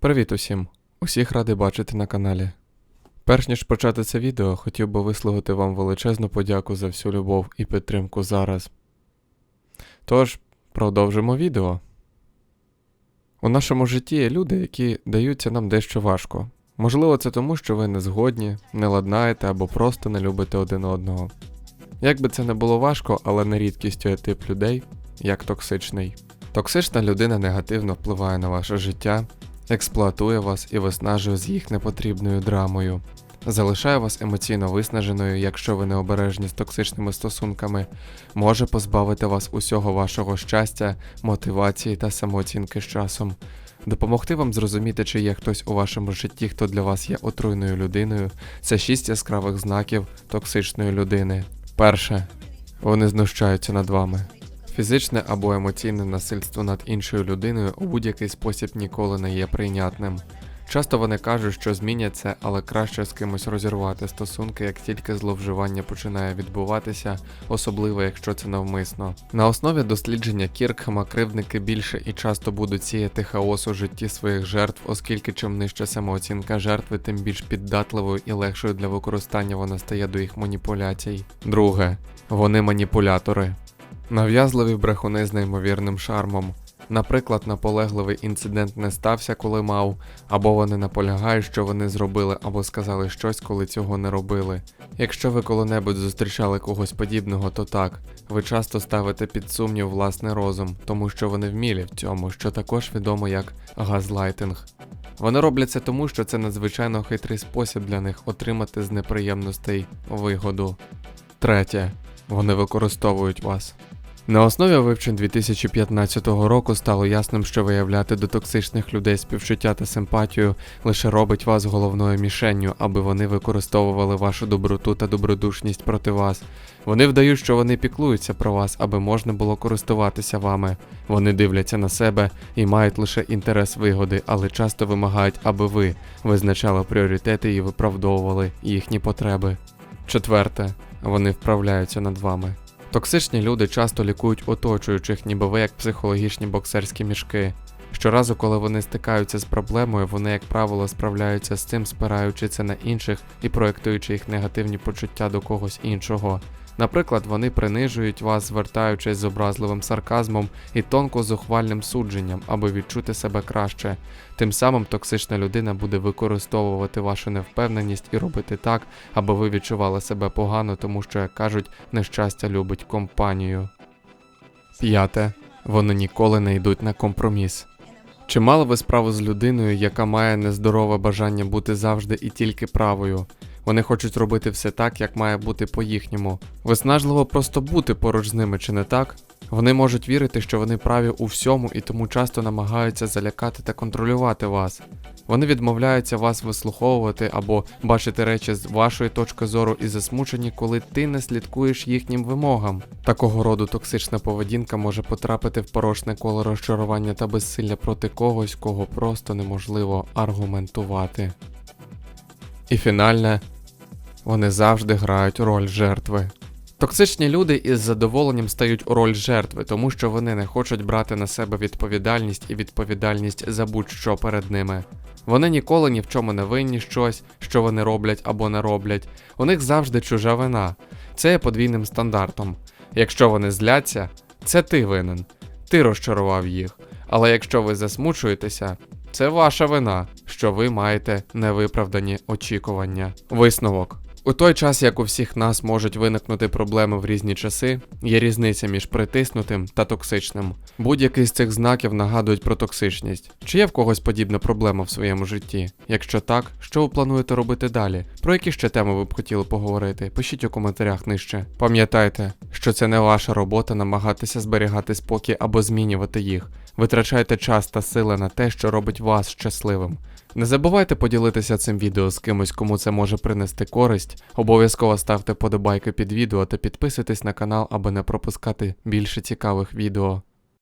Привіт усім! Усіх радий бачити на каналі. Перш ніж почати це відео, хотів би висловити вам величезну подяку за всю любов і підтримку зараз. Тож, продовжимо відео. У нашому житті є люди, які даються нам дещо важко. Можливо, це тому, що ви не згодні, не ладнаєте або просто не любите один одного. Як би це не було важко, але не рідкістю є тип людей, як токсичний. Токсична людина негативно впливає на ваше життя, експлуатує вас і виснажує з їх непотрібною драмою. Залишає вас емоційно виснаженою, якщо ви не обережні з токсичними стосунками, може позбавити вас усього вашого щастя, мотивації та самооцінки з часом. Допомогти вам зрозуміти, чи є хтось у вашому житті, хто для вас є отруйною людиною, це шість яскравих знаків токсичної людини. Перше. Вони знущаються над вами. Фізичне або емоційне насильство над іншою людиною у будь-який спосіб ніколи не є прийнятним. Часто вони кажуть, що змінять це, але краще з кимось розірвати стосунки, як тільки зловживання починає відбуватися, особливо якщо це навмисно. На основі дослідження Кіркхема кривдники більше і часто будуть сіяти хаос у житті своїх жертв, оскільки чим нижча самооцінка жертви, тим більш піддатливою і легшою для використання вона стає до їх маніпуляцій. Друге, вони маніпулятори. Нав'язливі брехуни з неймовірним шармом. Наприклад, наполегливий інцидент не стався, коли мав, або вони наполягають, що вони зробили, або сказали щось, коли цього не робили. Якщо ви коли-небудь зустрічали когось подібного, то так, ви часто ставите під сумнів власний розум, тому що вони вмілі в цьому, що також відомо як газлайтинг. Вони роблять це тому, що це надзвичайно хитрий спосіб для них отримати з неприємностей вигоду. Третє. Вони використовують вас. На основі вивчень 2015 року стало ясним, що виявляти до токсичних людей співчуття та симпатію лише робить вас головною мішенню, аби вони використовували вашу доброту та добродушність проти вас. Вони вдають, що вони піклуються про вас, аби можна було користуватися вами. Вони дивляться на себе і мають лише інтерес вигоди, але часто вимагають, аби ви визначали пріоритети і виправдовували їхні потреби. Четверте, вони вправляються над вами. Токсичні люди часто лікують оточуючих, ніби ви як психологічні боксерські мішки. Щоразу, коли вони стикаються з проблемою, вони, як правило, справляються з цим, спираючи це на інших і проєктуючи їх негативні почуття до когось іншого. Наприклад, вони принижують вас, звертаючись з образливим сарказмом і тонко зухвальним судженням, аби відчути себе краще. Тим самим токсична людина буде використовувати вашу невпевненість і робити так, аби ви відчували себе погано, тому що, як кажуть, нещастя любить компанію. П'яте. Вони ніколи не йдуть на компроміс. Чи мали ви справу з людиною, яка має нездорове бажання бути завжди і тільки правою? Вони хочуть робити все так, як має бути по-їхньому. Виснажливо просто бути поруч з ними, чи не так? Вони можуть вірити, що вони праві у всьому і тому часто намагаються залякати та контролювати вас. Вони відмовляються вас вислуховувати або бачити речі з вашої точки зору і засмучені, коли ти не слідкуєш їхнім вимогам. Такого роду токсична поведінка може потрапити в порочне коло розчарування та безсилля проти когось, кого просто неможливо аргументувати. І фінальне, вони завжди грають роль жертви. Токсичні люди із задоволенням стають роль жертви, тому що вони не хочуть брати на себе відповідальність і відповідальність за будь-що перед ними. Вони ніколи ні в чому не винні щось, що вони роблять або не роблять. У них завжди чужа вина. Це є подвійним стандартом. Якщо вони зляться, це ти винен. Ти розчарував їх. Але якщо ви засмучуєтеся, це ваша вина, що ви маєте невиправдані очікування. Висновок. У той час, як у всіх нас можуть виникнути проблеми в різні часи, є різниця між притиснутим та токсичним. Будь-який з цих знаків нагадують про токсичність. Чи є в когось подібна проблема в своєму житті? Якщо так, що ви плануєте робити далі? Про які ще теми ви б хотіли поговорити? Пишіть у коментарях нижче. Пам'ятайте, що це не ваша робота намагатися зберігати спокій або змінювати їх. Витрачайте час та сили на те, що робить вас щасливим. Не забувайте поділитися цим відео з кимось, кому це може принести користь. Обов'язково ставте подобайки під відео та підписуйтесь на канал, аби не пропускати більше цікавих відео.